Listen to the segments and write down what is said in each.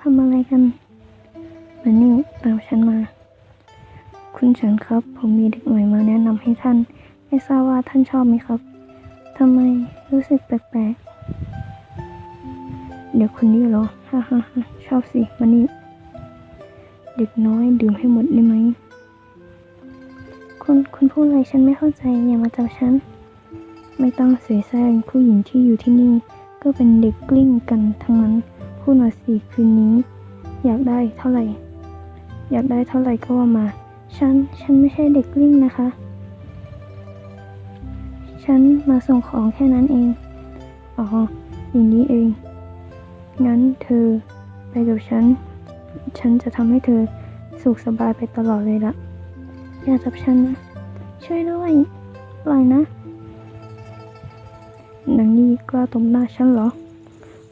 ทำอะไรกันมานี่ตามฉันมา คุณฉินครับ ผมมีเด็กใหม่มาแนะนำให้ท่าน ไม่ทราบว่าท่านชอบไหมครับทำไมรู้สึกแปลกๆ เด็กคนนี้เหรอ ฮ่าฮ่าฮ่าชอบสิมานี่ เด็กน้อยดื่มให้หมดได้ไหม คุณคุณพูดอะไรฉันไม่เข้าใจ อย่ามาจับฉัน ไม่ต้องเสียแซงผู้หญิงที่อยู่ที่นี่ ก็เป็นเด็กกลิ้งกันทั้งนั้น พูดมาสิคืนนี้ อยากได้เท่าไหร่ อยากได้เท่าไหร่ก็ว่ามา ฉัน ฉันไม่ใช่เด็กลิ้งนะคะ ฉันมาส่งของแค่นั้นเอง อ๋อ อย่างนี้เอง งั้นเธอไปกับฉัน ฉันจะทำให้เธอสุขสบายไปตลอดเลยละอย่าจับฉันนะ ช่วยด้วย ปล่อยนะนางนี่กล้าตบหน้าฉันเหรอ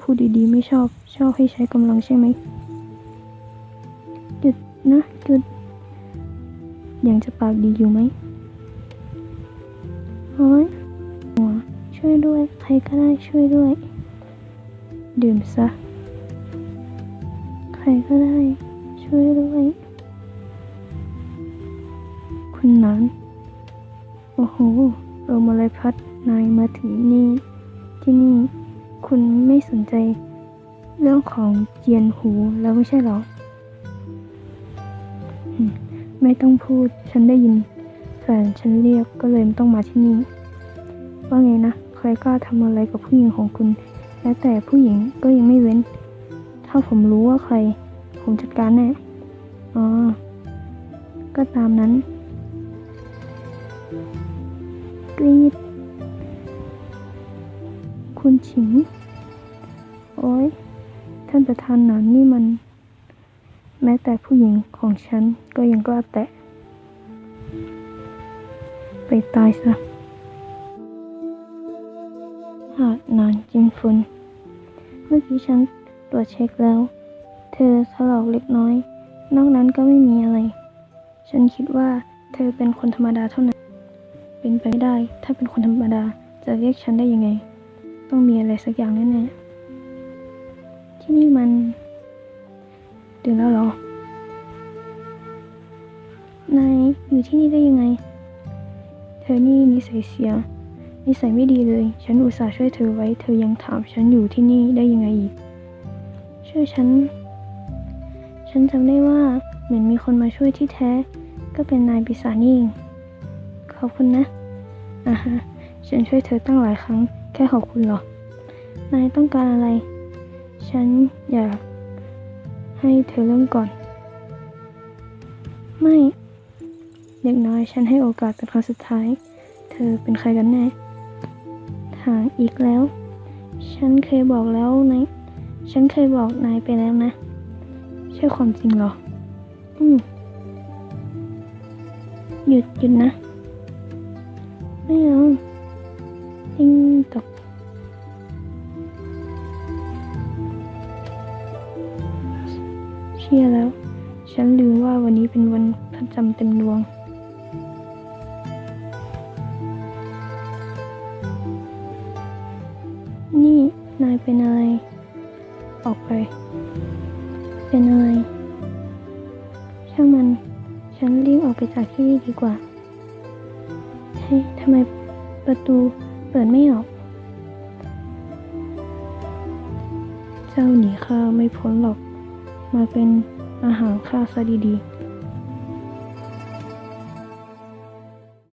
พูดดีๆไม่ชอบ ชอบให้ใช้กำลังใช่ไหมหยุดนะหยุด ยังจะปากดีอยู่ไหมโอ้ยหัวช่วยด้วย ใครก็ได้ช่วยด้วย ดื่มซะ ใครก็ได้ ช่วยด้วย คุณนานโอ้โหเออมาลยพัดนายมาถึงนี่ ที่นี่ คุณไม่สนใจ เรื่องของเจียนหูแล้วไม่ใช่หรอ ไม่ต้องพูดฉันได้ยินแฟนฉันเรียกก็เลยต้องมาที่นี่ ว่าไงนะ ใครกล้าทำอะไรกับผู้หญิงของคุณแม้แต่ผู้หญิงก็ยังไม่เว้น ถ้าผมรู้ว่าใคร ผมจัดการแน่ อ๋อ ก็ตามนั้น กรีด คุณฉิง โอ้ย ท่านประธานหนานนี่มัน แม้แต่ผู้หญิงของฉันก็ยังกล้าแตะ ไปตายซะ หาดนานจินฟุน เมื่อกี้ฉันตรวจเช็คแล้ว เธอถลอกเล็กน้อย นอกนั้นก็ไม่มีอะไร ฉันคิดว่าเธอเป็นคนธรรมดาเท่านั้น เป็นไปไม่ได้ ถ้าเป็นคนธรรมดาจะเรียกฉันได้ยังไง ต้องมีอะไรสักอย่างแน่ๆ ที่นี่มันตื่นแล้วเหรอ นายอยู่ที่นี่ได้ยังไง เธอนี่นิสัยเสีย นิสัยไม่ดีเลย ฉันอุตส่าห์ช่วยเธอไว้ เธอยังถามฉันอยู่ที่นี่ได้ยังไงอีกช่วยฉัน ฉันจำได้ว่าเหมือนมีคนมาช่วยที่แท้ ก็เป็นนายปีศาจนี่เองขอบคุณนะอ่าฮะ ฉันช่วยเธอตั้งหลายครั้ง แค่ขอบคุณเหรอ นายต้องการอะไร ฉันอยากให้เธอเริ่มก่อน ไม่เด็กน้อยฉันให้โอกาสเป็นครั้งสุดท้าย เธอเป็นใครกันแน่ถามอีกแล้ว ฉันเคยบอกแล้วนายฉันเคยบอกนายไปแล้วนะ ใช่ความจริงเหรอ อืมหยุดหยุดนะ ไม่เอาติ้งตก เชื่อแล้ว ฉันลืมว่าวันนี้เป็นวันพระจันทร์เต็มดวง นี่นายเป็นอะไร ออกไป เป็นอะไร ช่างมัน ฉันรีบออกไปจากที่นี่ดีกว่า เฮ้ยทำไมประตูเปิดไม่ออก เจ้าหนีข้าไม่พ้นหรอก มาเป็นอาหารข้าซะดีๆ